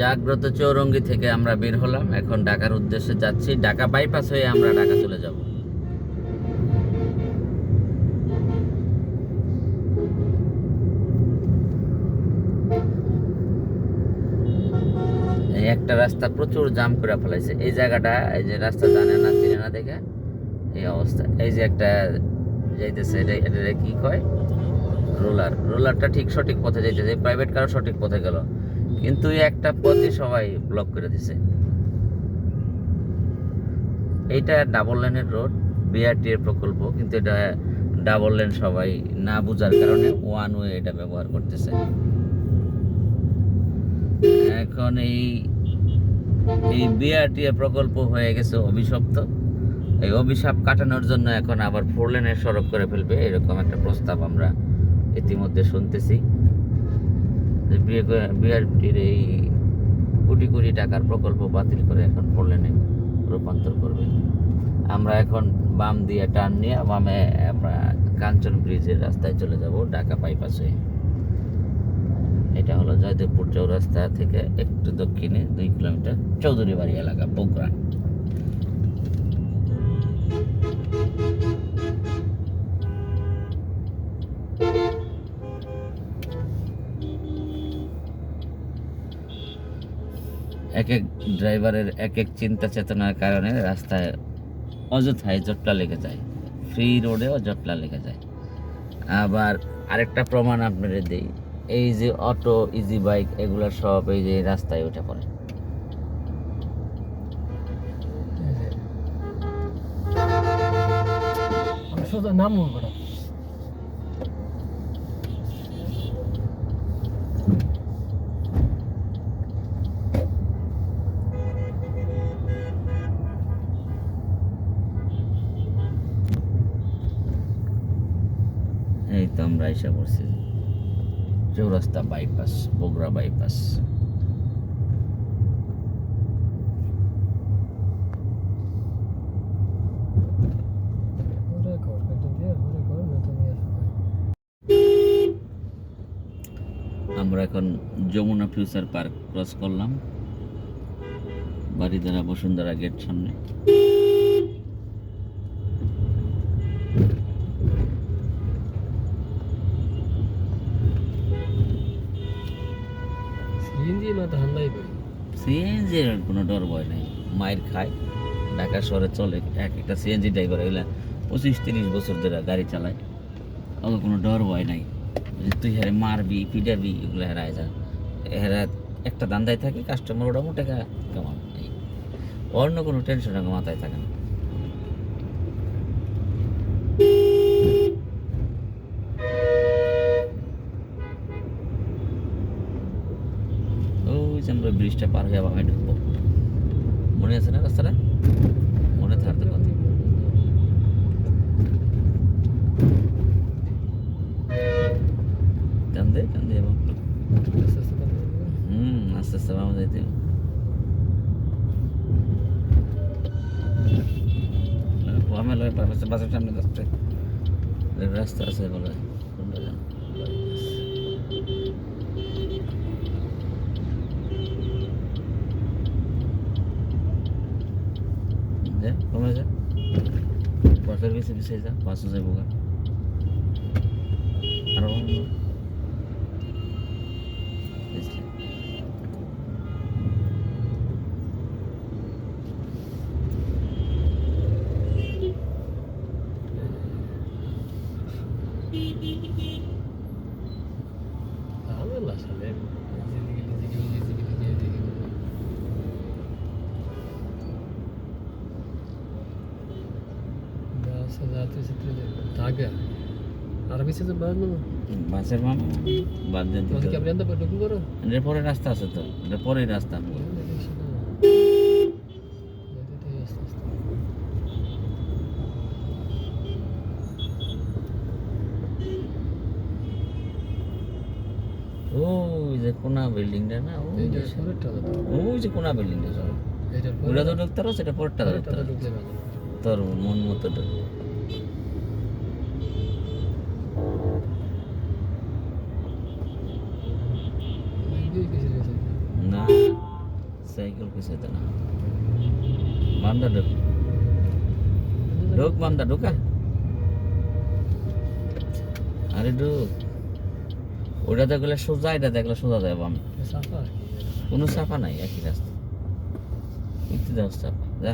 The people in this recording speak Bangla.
জাগ্রত চৌরঙ্গি থেকে আমরা বের হলাম। এখন ঢাকার উদ্দেশ্যে যাচ্ছি। ঢাকা বাইপাস হয়ে আমরা ঢাকা চলে যাব। একটা রাস্তা প্রচুর জাম করে ফেলাইছে। এই জায়গাটা, এই যে রাস্তা জানে না, চিনে না দেখে এই অবস্থা। এই যে একটা যাইতেছে, এটা এটা কি কয়? রোলার। রোলারটা ঠিক সঠিক পথে যাইতেছে। প্রাইভেট কারও সঠিক পথে গেল। কিন্তু একটা পথই সবাই ব্লক করে দিছে। এইটা ডাবল লেনের রোড বিআরটি এর প্রকল্প, কিন্তু এটা ডাবল লেন সবাই না বুঝার কারণে ওয়ান ওয়ে এটা ব্যবহার করতেছে। এখন এই এই বিআরটি প্রকল্প হয়ে গেছে অভিশপ্ত। এই অভিশাপ কাটানোর জন্য এখন আবার ফোর লেনের সড়ক করে ফেলবে, এরকম একটা প্রস্তাব আমরা ইতিমধ্যে শুনতেছি। বিআরটির এই কোটি কোটি টাকার প্রকল্প বাতিল করে এখন ফোর রূপান্তর করবে। আমরা এখন বাম দিয়ে টার্ন নিয়ে বামে আমরা কাঞ্চন ব্রিজের রাস্তায় চলে যাব ঢাকা বাইপাস। এটা হলো জয়দেবপুর চৌরাস্তা থেকে একটু দক্ষিণে দুই কিলোমিটার চৌধুরী বাড়ি এলাকা, বগুড়া। এক এক ড্রাইভারের এক এক চিন্তা চেতনার কারণে রাস্তায় অযথায় জটলা লেগে যায়। ফ্রি রোডেও জটলা লেগে যায়। আবার আরেকটা প্রমাণ আপনাদের দিই। এই যে অটো ইজি বাইক এগুলো সব এই যে রাস্তায় উঠে পড়ে। সোজা নামবো বড়। এই তো আমরা এসে পড়ছি। চৌরাস্তা বাইপাস বগুড়া বাইপাস আমরা এখন যমুনা ফিউচার পার্ক ক্রস করলাম। বাড়িধারা বসুন্ধরা গেট সামনে। সিএনজি না তো হান্দাই করি সিএনজি এর কোনো ডর ভয় নেই। মায়ের খায়, ঢাকা শহরে চলে এক একটা সিএনজি ড্রাইভার এগুলা পঁচিশ তিরিশ বছর ধরে গাড়ি চালায়। ওদের কোনো ডর ভয় নাই তুই হ্যাঁ মারবি, পিটাবি, এগুলো হেরায় যা হেরা একটা দান্দায় থাকে কাস্টমার ওটা মোটে কেমন অন্য কোনো টেনশন মাথায় থাকে না। ওই যে আমরা ব্রিজটা পার হয়ে আমি ঢুকবো। মনে আছে না রাস্তাটা? মনে থাকতে কথা কান্দে বাসের সামনে রাস্তা আছে বলে কোনটা জানো? যা কমে যা বাসের পিছিয়ে পিছিয়ে যা বাসও যাব গা Taga. ওই যে না ওই যে ওই যে কোনা বিল্ডিংটা সর তো ডাক্তার আছে তোর মন মতো ঢুকবে সাইকেল পিছাইতে না। মান্দা ঢুক। ঢুক মান্দা ঢুকা। আরে ঢুক। ওটা দেখলে সোজা এটা দেখলে সোজা যায় বাম কোনো চাপা নাই একই রাস্তা। একটু দেওয়া চাপা যা।